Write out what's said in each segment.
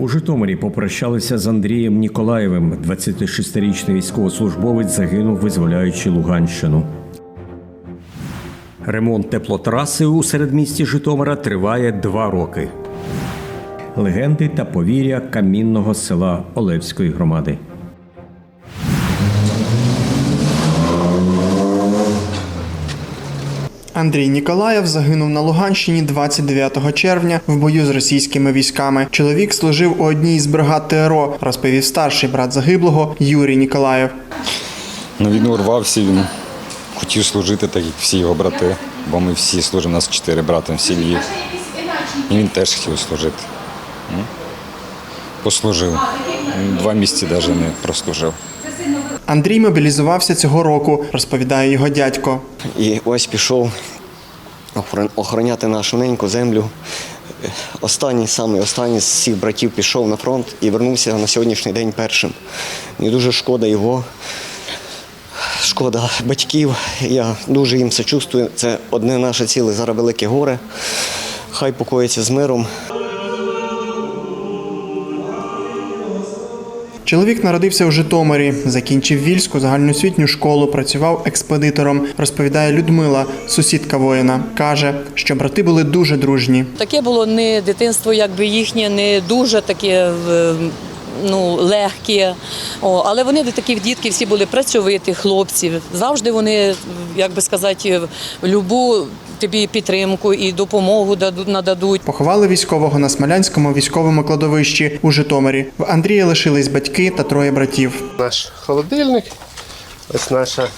У Житомирі попрощалися з Андрієм Ніколаєвим. 26-річний військовослужбовець загинув, визволяючи Луганщину. Ремонт теплотраси у середмісті Житомира триває два роки. Легенди та повір'я камінного села Олевської громади. Андрій Ніколаєв загинув на Луганщині 29 червня в бою з російськими військами. Чоловік служив у одній з бригад ТРО, розповів старший брат загиблого Юрій Ніколаєв. На війну рвався він. Хотів служити, так як всі його брати, бо ми всі служимо, у нас чотири брати в сім'ї. І він теж хотів служити. Ну, Послужив. Два місяці навіть не прослужив. Андрій мобілізувався цього року, розповідає його дядько. І ось пішов охороняти нашу неньку землю. Останній, самий останній з всіх братів пішов на фронт і вернувся на сьогоднішній день першим. Мені дуже шкода його, шкода батьків. Я дуже їм сочувствую. Це одне наше ціле зараз велике горе. Хай покоїться з миром. Чоловік народився у Житомирі, закінчив вільську загальноосвітню школу, працював експедитором. Розповідає Людмила, сусідка воїна. каже, що брати були дуже дружні. Таке було не дитинство, якби їхнє, не дуже таке ну, легке. О, але вони такі дітки всі були працьовиті, хлопці. Завжди вони, як би сказати, любу тобі підтримку і допомогу нададуть. Поховали військового на Смолянському військовому кладовищі у Житомирі. В Андрія лишились батьки та троє братів. наш холодильник, ось наша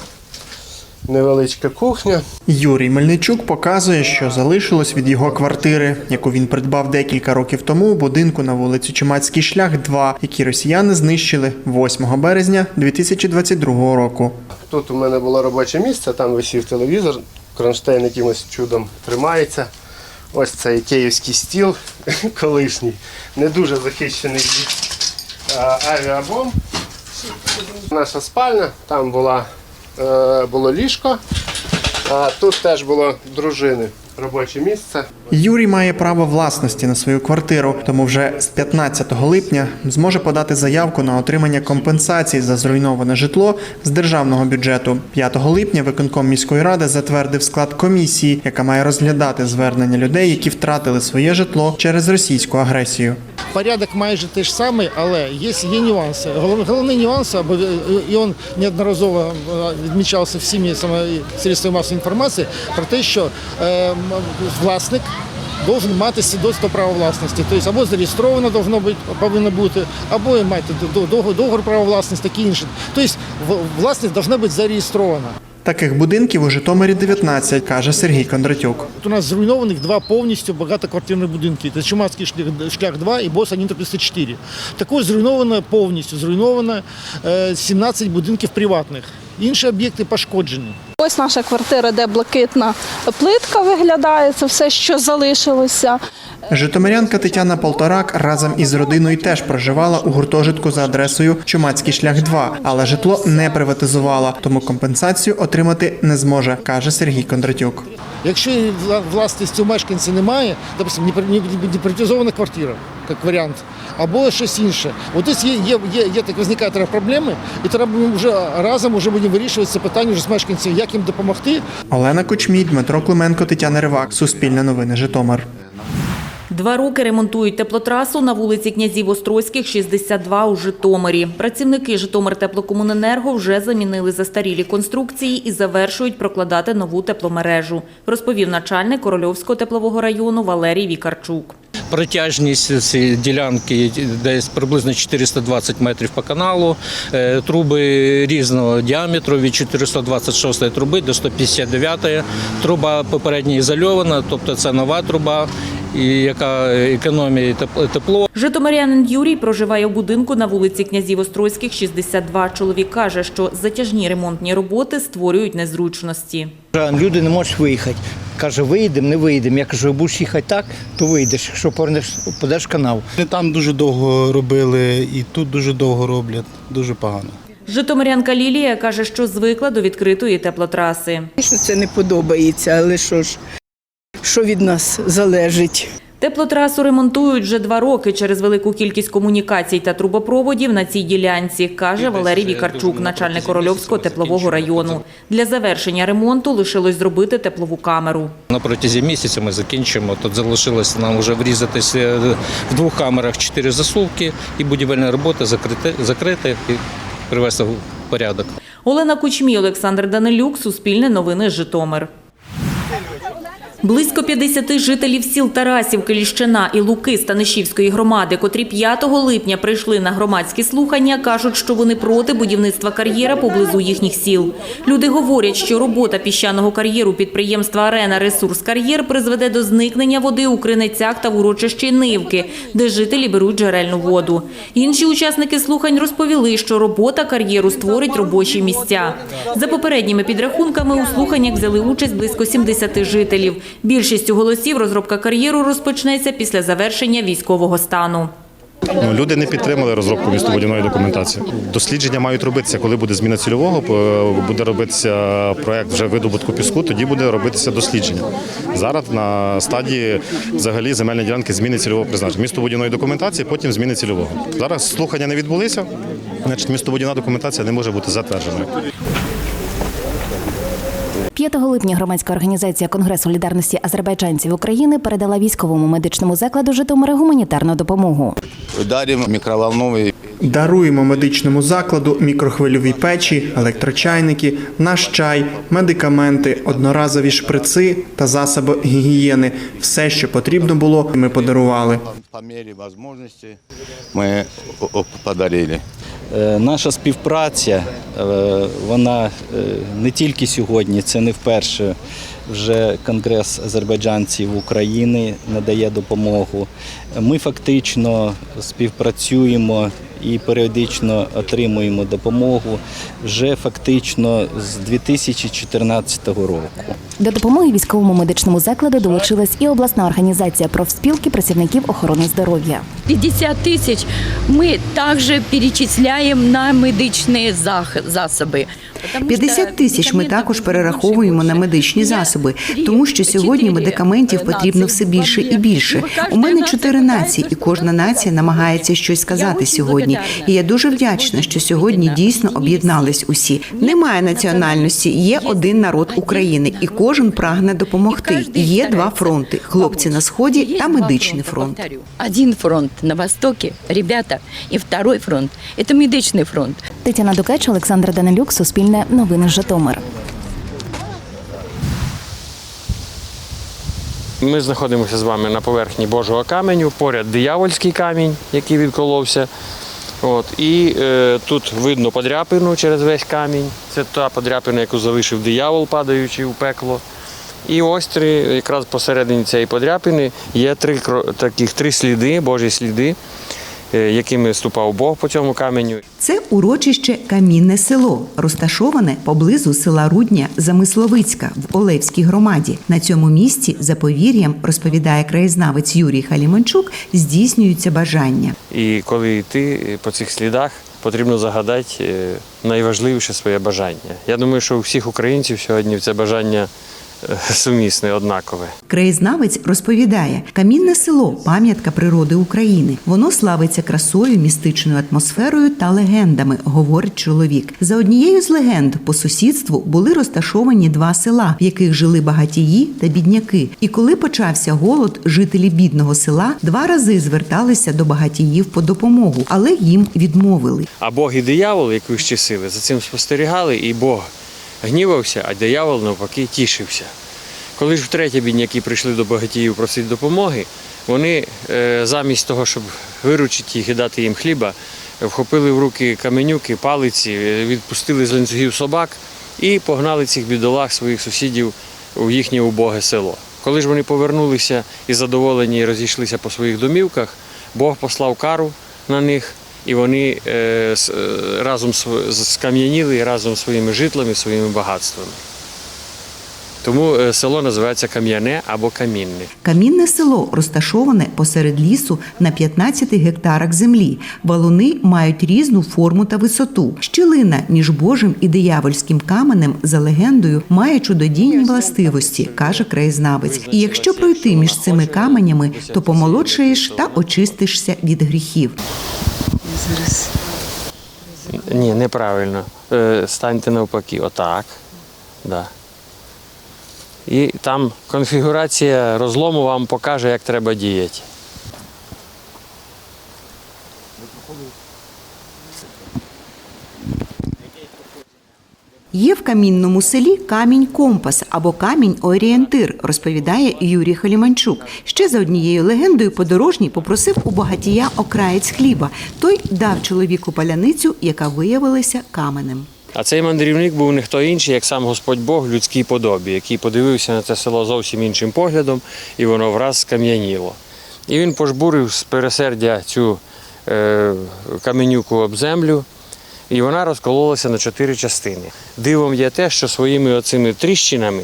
невеличка кухня. Юрій Мельничук показує, що залишилось від його квартири, яку він придбав декілька років тому у будинку на вулиці Чумацький шлях, 2, які росіяни знищили 8 березня 2022 року. Тут у мене було робоче місце, там висів телевізор, кронштейн якимось чудом тримається. Ось цей київський стіл колишній, не дуже захищений від а, авіабомб. Наша спальня, там була, е, було ліжко, а тут теж було дружини робоче місце. Юрій має право власності на свою квартиру, тому вже з 15 липня зможе подати заявку на отримання компенсації за зруйноване житло з державного бюджету. 5 липня виконком міської ради затвердив склад комісії, яка має розглядати звернення людей, які втратили своє житло через російську агресію. Порядок майже той ж самий, але є, є нюанси. Голов- Головний нюанс, або і він неодноразово е, відмічався всіми средствами масової інформації, про те, що е, власник должен мати свідоцтво права власності. Тобто або зареєстровано должно бути, повинно бути, або мати до- до- договор права власності, такі інше. Тобто власність повинна бути зареєстрована. Таких будинків у Житомирі 19, каже Сергій Кондратюк. От у нас зруйнованих два повністю багатоквартирні будинки. Це Чумацький шлях, шлях 2 і Бос 134. Також зруйновано повністю зруйновано е, 17 будинків приватних. Інші об'єкти пошкоджені. Ось наша квартира, де блакитна плитка виглядає, це все, що залишилося. Житомирянка Тетяна Полторак разом із родиною теж проживала у гуртожитку за адресою Чумацький шлях 2, але житло не приватизувала, тому компенсацію отримати не зможе, каже Сергій Кондратюк. Якщо власності у мешканця немає, допустим, не при- не- не приватизована квартира, як варіант, або щось інше. От ось є, є, є, є так виникають проблеми, і треба вже разом вже будемо вирішувати це питання вже з мешканцями, як їм допомогти. Олена Кучмій, Дмитро Клименко, Тетяна Ривак. Суспільне новини Житомир. Два роки ремонтують теплотрасу на вулиці князів Острозьких, 62 у Житомирі. Працівники Житомир теплокомуненерго вже замінили застарілі конструкції і завершують прокладати нову тепломережу, розповів начальник Корольовського теплового району Валерій Вікарчук. Протяжність цієї ділянки десь приблизно 420 метрів по каналу. Е, Труби різного діаметру від 426 труби до 159. Труба попередньо ізольована, тобто це нова труба, і яка економіє теп- тепло. Житомирянин Юрій проживає у будинку на вулиці князів Острозьких, 62. Чоловік каже, що затяжні ремонтні роботи створюють незручності. Люди не можуть виїхати. Каже, виїдемо, не виїдемо. Я кажу, будеш їхати так, то вийдеш, якщо повернеш, подаш канал. Вони там дуже довго робили і тут дуже довго роблять. Дуже погано. Житомирянка Лілія каже, що звикла до відкритої теплотраси. Це не подобається, але що ж, що від нас залежить? Теплотрасу ремонтують вже два роки через велику кількість комунікацій та трубопроводів на цій ділянці, каже Валерій Вікарчук, начальник Корольовського теплового району. Для завершення ремонту лишилось зробити теплову камеру. На протязі місяця ми закінчимо. Тут залишилося нам вже врізатися в двох камерах чотири засувки і будівельні роботи закрити, закрити і привести в порядок. Олена Кучмій, Олександр Данилюк, Суспільне новини Житомир. Близько 50 жителів сіл Тарасівки, Ліщина і Луки Станишівської громади, котрі 5 липня прийшли на громадські слухання, кажуть, що вони проти будівництва кар'єра поблизу їхніх сіл. Люди говорять, що робота піщаного кар'єру підприємства Арена Ресурс Кар'єр призведе до зникнення води у криницях та в урочищі Нивки, де жителі беруть джерельну воду. Інші учасники слухань розповіли, що робота кар'єру створить робочі місця. За попередніми підрахунками у слуханнях взяли участь близько 70 жителів. Більшістю голосів розробка кар'єру розпочнеться після завершення військового стану. Ну, люди не підтримали розробку містобудівної документації. Дослідження мають робитися, коли буде зміна цільового, буде робитися проект вже видобутку піску, тоді буде робитися дослідження. Зараз на стадії взагалі земельні ділянки зміни цільового призначення. Містобудівної документації, потім зміни цільового. Зараз слухання не відбулися, значить містобудівна документація не може бути затвердженою. 5 липня громадська організація Конгрес солідарності азербайджанців України передала військовому медичному закладу Житомира гуманітарну допомогу. Дарим микроволновый Даруємо медичному закладу мікрохвильові печі, електрочайники, наш чай, медикаменти, одноразові шприци та засоби гігієни. Все, що потрібно було, ми подарували. о- подарили. Е, Наша співпраця, е, вона е, не тільки сьогодні, це не вперше. Вже Конгрес азербайджанців України надає допомогу. Ми фактично співпрацюємо і періодично отримуємо допомогу вже фактично з 2014 року. До допомоги військовому медичному закладу долучилась і обласна організація профспілки працівників охорони здоров'я. 50 тисяч ми також перечисляємо на медичні засоби. 50 тисяч ми також перераховуємо на медичні засоби, тому що сьогодні медикаментів потрібно все більше і більше. У мене чотири нації, і кожна нація намагається щось сказати сьогодні. І я дуже вдячна, що сьогодні дійсно об'єднались усі. Немає національності, є один народ України, і кожен прагне допомогти. Є два фронти: хлопці на сході та медичний фронт. Один фронт на востокі, ребята, і второй фронт – це медичний фронт. Тетяна Дукач, Олександр Данилюк, Суспільне новини Житомир. Ми знаходимося з вами на поверхні Божого каменю, поряд диявольський камінь, який відколовся. От, і е, тут видно подряпину через весь камінь. Це та подряпина, яку залишив диявол, падаючи в пекло. І ось три, якраз посередині цієї подряпини є три таких три сліди, Божі сліди, якими ступав Бог по цьому каменю. Це урочище Камінне село, розташоване поблизу села Рудня Замисловицька в Олевській громаді. На цьому місці, за повір'ям, розповідає краєзнавець Юрій Халімончук, здійснюються бажання. І коли йти по цих слідах, потрібно загадати е, найважливіше своє бажання. Я думаю, що у всіх українців сьогодні це бажання сумісне, однакове. Краєзнавець розповідає, камінне село пам'ятка природи України. Воно славиться красою, містичною атмосферою та легендами, говорить чоловік. За однією з легенд по сусідству були розташовані два села, в яких жили багатії та бідняки. І коли почався голод, жителі бідного села два рази зверталися до багатіїв по допомогу, але їм відмовили. А Бог і диявол, як вищі сили, за цим спостерігали, і Бог гнівався, а диявол навпаки тішився. Коли ж втретє бідняки прийшли до багатіїв просити допомоги, вони е, замість того, щоб виручити їх і дати їм хліба, вхопили в руки каменюки, палиці, е, відпустили з ланцюгів собак і погнали цих бідолах своїх сусідів у їхнє убоге село. Коли ж вони повернулися і задоволені розійшлися по своїх домівках, Бог послав кару на них, і вони е, е, разом св- скам'яніли разом своїми житлами, своїми багатствами. Тому е, село називається Кам'яне або Камінне. Камінне село розташоване посеред лісу на 15 гектарах землі. Валуни мають різну форму та висоту. Щілина між Божим і диявольським каменем за легендою має чудодійні властивості, каже краєзнавець. І якщо пройти між цими каменями, то помолодшаєш та очистишся від гріхів. Ні, неправильно. Е, Станьте навпаки, отак. Да. І там конфігурація розлому вам покаже, як треба діяти. Є в камінному селі камінь компас або камінь орієнтир, розповідає Юрій Халіманчук. Ще за однією легендою подорожній попросив у багатія окраєць хліба. Той дав чоловіку паляницю, яка виявилася каменем. А цей мандрівник був не хто інший, як сам Господь Бог в людській подобі, який подивився на це село зовсім іншим поглядом, і воно враз скам'яніло. І він пожбурив з пересердя цю е, каменюку об землю, і вона розкололася на чотири частини. Дивом є те, що своїми оцими тріщинами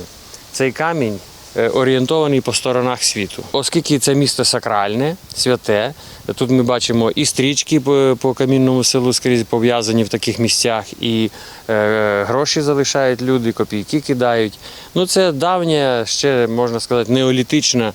цей камінь е, орієнтований по сторонах світу. Оскільки це місто сакральне, святе, тут ми бачимо і стрічки по, камінному селу скрізь пов'язані в таких місцях, і е, гроші залишають люди, копійки кидають. Ну це давня, ще можна сказати, неолітична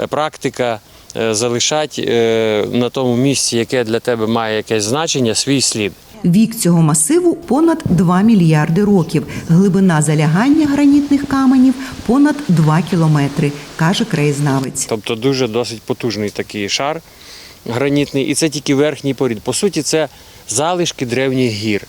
е, практика. Е, Залишати е, на тому місці, яке для тебе має якесь значення, свій слід. Вік цього масиву понад 2 мільярди років. Глибина залягання гранітних каменів понад 2 кілометри, каже краєзнавець. Тобто дуже досить потужний такий шар гранітний, і це тільки верхній порід. По суті, це залишки древніх гір.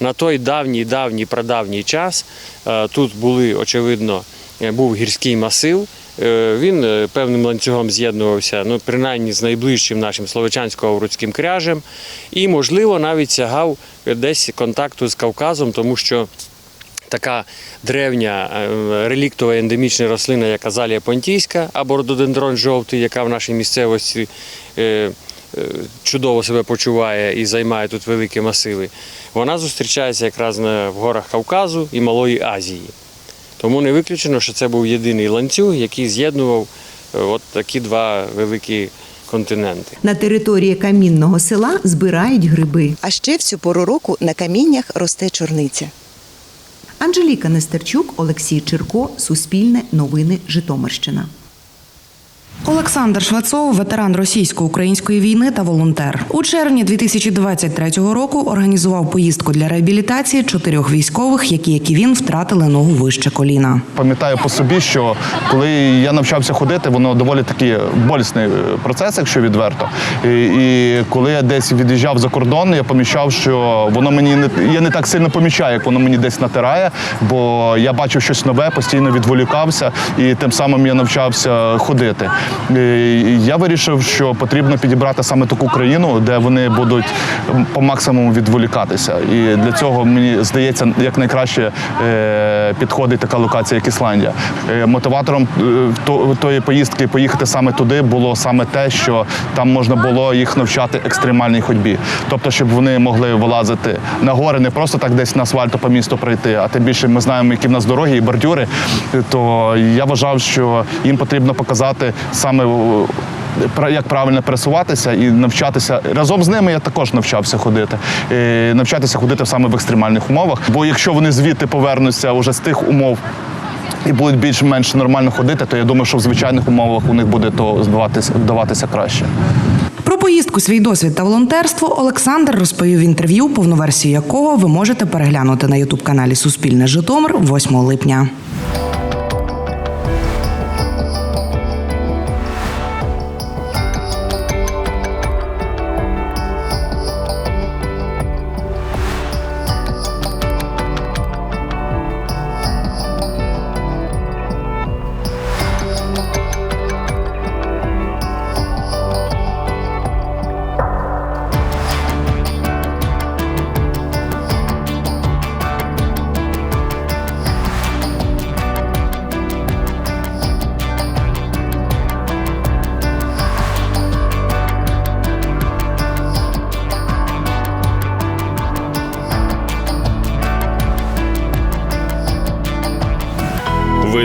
На той давній, давній, прадавній час е, тут були, очевидно, був гірський масив. Е, Він е, певним ланцюгом з'єднувався, ну, принаймні з найближчим нашим Словичансько-Авруцьким кряжем, і, можливо, навіть сягав десь контакту з Кавказом, тому що така древня е, реліктова ендемічна рослина, як азалія понтійська або рододендрон жовтий, яка в нашій місцевості чудово себе почуває і займає тут великі масиви, вона зустрічається якраз в горах Кавказу і Малої Азії. Тому не виключено, що це був єдиний ланцюг, який з'єднував е, от такі два великі континенти. На території камінного села збирають гриби. А ще в цю пору року на каміннях росте чорниця. Анжеліка Нестерчук, Олексій Чирко, Суспільне, Новини, Житомирщина. Олександр Швецов, ветеран російсько-української війни та волонтер. У червні 2023 року організував поїздку для реабілітації чотирьох військових, які, як і він, втратили ногу вище коліна. Пам'ятаю по собі, що коли я навчався ходити, воно доволі такий болісний е, процес, якщо відверто. І, і коли я десь від'їжджав за кордон, я помічав, що воно мені не я не так сильно помічаю, як воно мені десь натирає, бо я бачив щось нове, постійно відволікався, і тим самим я навчався ходити. І Я вирішив, що потрібно підібрати саме таку країну, де вони будуть по максимуму відволікатися. І для цього мені здається, як найкраще е, підходить така локація, як Ісландія. Е, Мотиватором е, тої поїздки поїхати саме туди було саме те, що там можна було їх навчати екстремальній ходьбі. Тобто, щоб вони могли вилазити на гори, не просто так десь на асфальту по місту пройти, а тим більше ми знаємо, які в нас дороги і бордюри. То я вважав, що їм потрібно показати саме о, як правильно пересуватися і навчатися разом з ними. Я також навчався ходити, Е, навчатися ходити саме в екстремальних умовах. Бо якщо вони звідти повернуться уже з тих умов. І будуть більш-менш нормально ходити, то я думаю, що в звичайних умовах у них буде то здаватися, вдаватися краще. Про поїздку, свій досвід та волонтерство Олександр розповів інтерв'ю, повну версію якого ви можете переглянути на ютуб каналі Суспільне Житомир 8 липня.